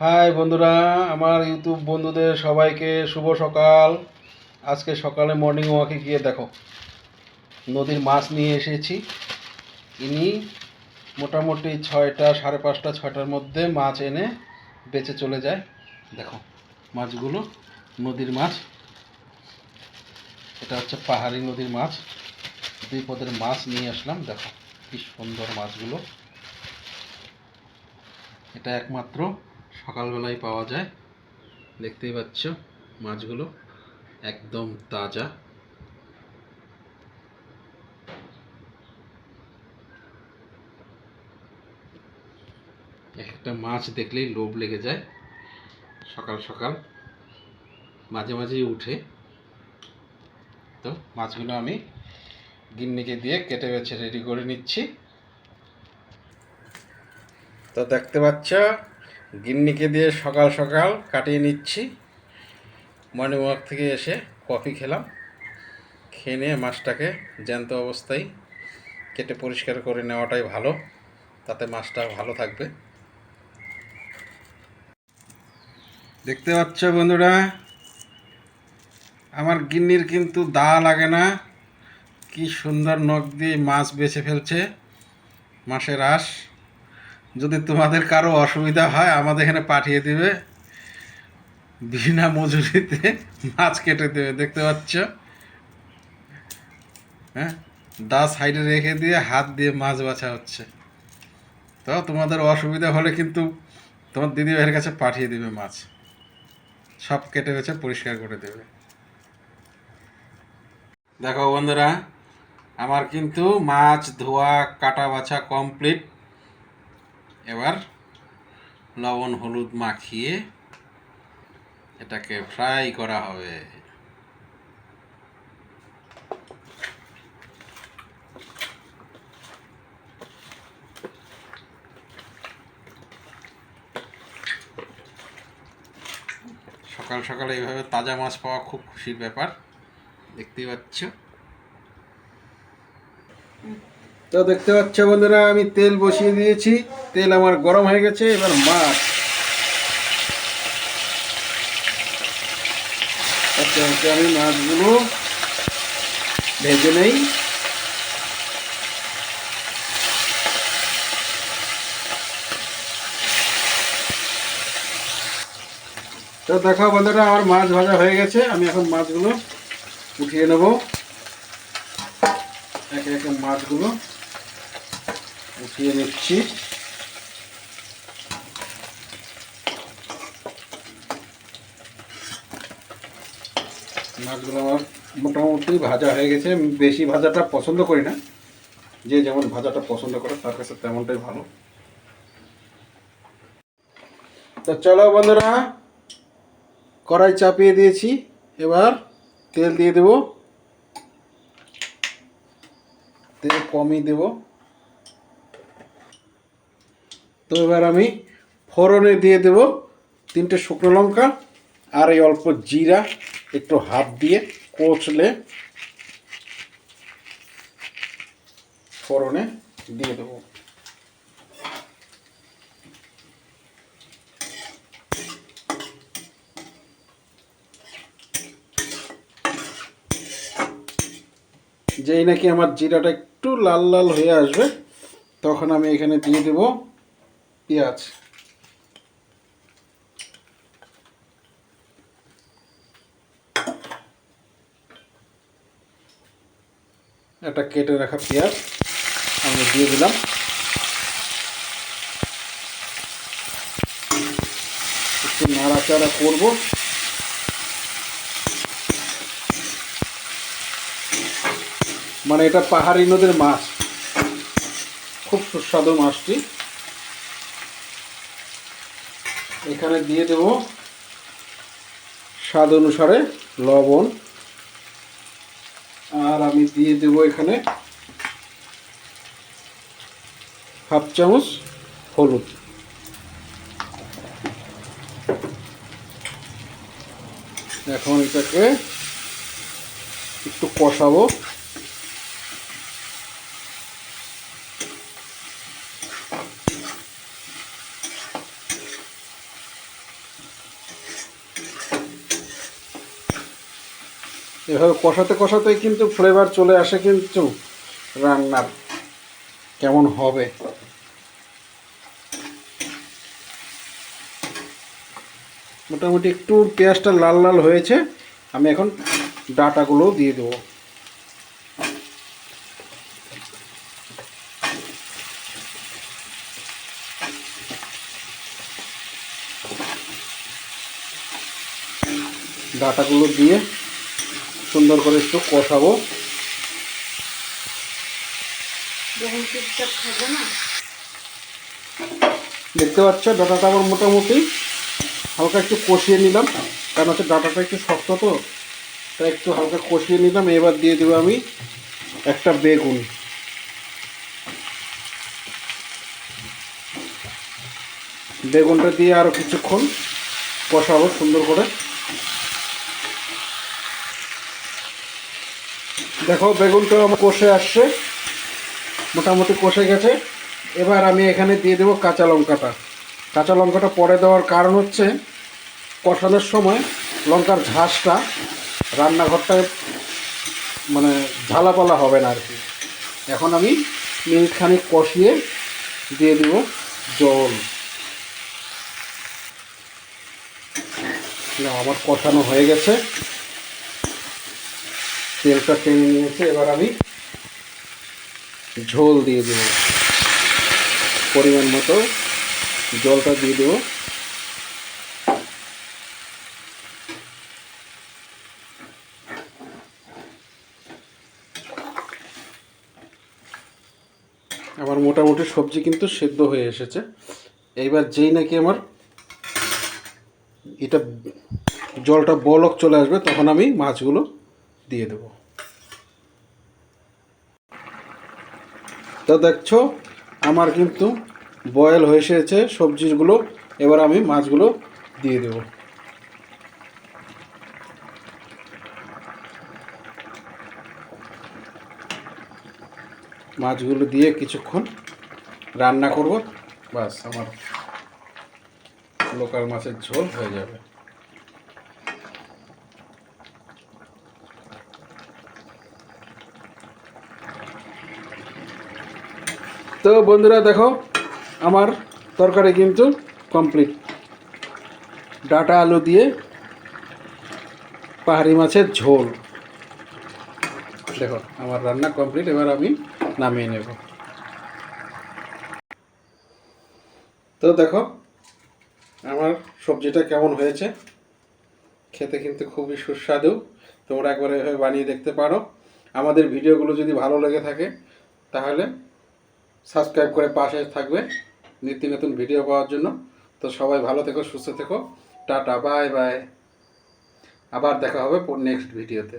High বন্ধুরা, আমার YouTube বন্ধুদের সবাইকে শুভ সকাল। আজকে সকালে মর্নিং ওয়াকে গিয়ে দেখো, নদীর মাছ নিয়ে এসেছি। ইনি মোটামুটি ছয়টা, সাড়ে পাঁচটা, ছয়টার মধ্যে মাছ এনে বেঁচে চলে যায়। দেখো, মাছগুলো, নদীর মাছ। এটা হচ্ছে পাহাড়ি নদীর মাছ। দুই পদের মাছ নিয়ে আসলাম। দেখো, কি সুন্দর মাছগুলো। এটা একমাত্র সকালবেলায় পাওয়া যায়। দেখতেই পাচ্ছ, মাছগুলো একদম তাজা। একটা মাছ দেখলেই লোভ লেগে যায় সকাল সকাল। মাঝে মাঝেই উঠে। তো মাছগুলো আমি গিন্নিকে দিয়ে কেটে বেছে রেডি করে নিচ্ছি। তো দেখতে পাচ্ছ গিন্নিকে দিয়ে সকাল সকাল কাটিয়ে নিচ্ছি। মর্নিং ওয়াক থেকে এসে কফি খেলাম। খেয়ে নিয়ে মাছটাকে জ্যান্ত অবস্থায় কেটে পরিষ্কার করে নেওয়াটাই ভালো। তাতে মাছটা ভালো থাকবে। দেখতে পাচ্ছ বন্ধুরা, আমার গিন্নির কিন্তু দা লাগে না। কি সুন্দর নখ দিয়ে মাছ বেছে ফেলছে। মাছের আঁশ। যদি তোমাদের কারও অসুবিধা হয়, আমাদের এখানে পাঠিয়ে দিবে। বিনা মজুরিতে মাছ কেটে দেবে, দেখতে পাচ্ছ? হ্যাঁ? দা সাইডে রেখে দিয়ে হাত দিয়ে মাছ বাছা হচ্ছে। তো তোমাদের অসুবিধা হলে কিন্তু তোমার দিদি ভাইয়ের কাছে পাঠিয়ে দিবে মাছ। সব কেটে বেছে পরিষ্কার করে দেবে। দেখো বন্ধুরা, আমার কিন্তু মাছ ধোয়া, কাটা বাছা কমপ্লিট। এবার লবণ হলুদ মাখিয়ে এটাকে ফ্রাই করা হবে। সকাল সকাল এইভাবে তাজা মাছ পাওয়া খুব খুশির ব্যাপার, দেখতেই পাচ্ছ। তো দেখতে পাচ্ছ বন্ধুরা, আমি তেল বসিয়ে দিয়েছি। তেল আমার গরম হয়ে গেছে, এবার মাছ। আচ্ছা আচ্ছা আমি মাছগুলো ভেজে নেই। তো দেখো বন্ধুরা, আমার মাছ ভাজা হয়ে গেছে, আমি এখন মাছগুলো উঠিয়ে নেব। একে একে মাছগুলো উঠিয়ে নিচ্ছি। মাছগুলো আমার মোটামুটি ভাজা হয়ে গেছে। বেশি ভাজাটা পছন্দ করি না। যে যেমন ভাজাটা পছন্দ করে, তার কাছে তেমনটাই ভালো। তো চলো বন্ধুরা, কড়াই চাপিয়ে দিয়েছি। এবার তেল দিয়ে দেব। তেল কমই দেব। তো এবার আমি ফোড়নে দিয়ে দেব তিনটে শুকনো লঙ্কা আর এই অল্প জিরা একটু হাত দিয়ে কচলে ফোড়নে দিয়ে দেবো। যেই নাকি আমার জিরাটা একটু লাল লাল হয়ে আসবে, তখন আমি এখানে দিয়ে দেব পেঁয়াজ। একটা কেটে রাখা পেঁয়াজ, আমি দিয়ে দিলাম। একটু নাড়াচাড়া করব। মানে এটা পাহাড়ি নদীর মাছ। খুব সুস্বাদু মাছটি। এখানে দিয়ে দেব স্বাদ অনুসারে লবণ। আর আমি দিয়ে দেব এখানে হাফ চামচ হলুদ। এখন এটাকে একটু কষাবো। এভাবে কষাতে কষাতেই কিন্তু ফ্লেভার চলে আসে কিন্তু রান্নার কেমন হবে? মোটামুটি একটু পেঁয়াজটা লাল লাল হয়েছে, আমি এখন ডাটাগুলো দিয়ে দেবো। ডাটাগুলো দিয়ে সুন্দর করে একটু কষাবো। দেখতে পাচ্ছ ডাটাটা আমার মোটামুটি হালকা একটু কষিয়ে নিলাম। কারণ হচ্ছে ডাটাটা একটু শক্ত তো তাই একটু হালকা কষিয়ে নিলাম। এবার দিয়ে দেবো আমি একটা বেগুন। বেগুনটা দিয়ে আরও কিছুক্ষণ কষাবো সুন্দর করে। দেখো বেগুনটা আমার কষে আসছে, মোটামুটি কষে গেছে। এবার আমি এখানে দিয়ে দেবো কাঁচা লঙ্কাটা। কাঁচা লঙ্কাটা পরে দেওয়ার কারণ হচ্ছে, কষানোর সময় লঙ্কার ঝাঁসটা রান্নাঘরটায় মানে ঝালাপালা হবে না আর কি। এখন আমি মিনিট খানিক কষিয়ে দিয়ে দিব জল। আমার কষানো হয়ে গেছে। তেলটা টেনে নিয়েছে, এবার আমি ঝোল দিয়ে দেবো। পরিমাণ মতো জলটা দিয়ে দেবো। আমার মোটামুটি সবজি কিন্তু সেদ্ধ হয়ে এসেছে। এইবার যেই নাকি আমার এটা জলটা বলক চলে আসবে, তখন আমি মাছগুলো দিয়ে দেব। তো দেখছ, আমার কিন্তু বয়েল হয়ে এসেছে সবজিগুলো, এবার আমি মাছগুলো দিয়ে দেব। মাছগুলো দিয়ে কিছুক্ষণ রান্না করব বাস আমার লোকাল মাছের ঝোল হয়ে যাবে। তো বন্ধুরা দেখো, আমার তরকারি কিন্তু কমপ্লিট ডাটা আলু দিয়ে পাহাড়ি মাছের ঝোল। দেখো, আমার রান্না কমপ্লিট এবার আমি নামিয়ে নেব। তো দেখো, আমার সবজিটা কেমন হয়েছে? খেতে কিন্তু খুবই সুস্বাদু। তোমরা একবার এভাবে বানিয়ে দেখতে পারো। আমাদের ভিডিওগুলো যদি ভালো লেগে থাকে, তাহলে সাবস্ক্রাইব করে পাশে থাকবে নিত্য নতুন ভিডিও পাওয়ার জন্য। তো সবাই ভালো থেকো, সুস্থ থেকো। Tata, bye bye. আবার দেখা হবে নেক্সট ভিডিওতে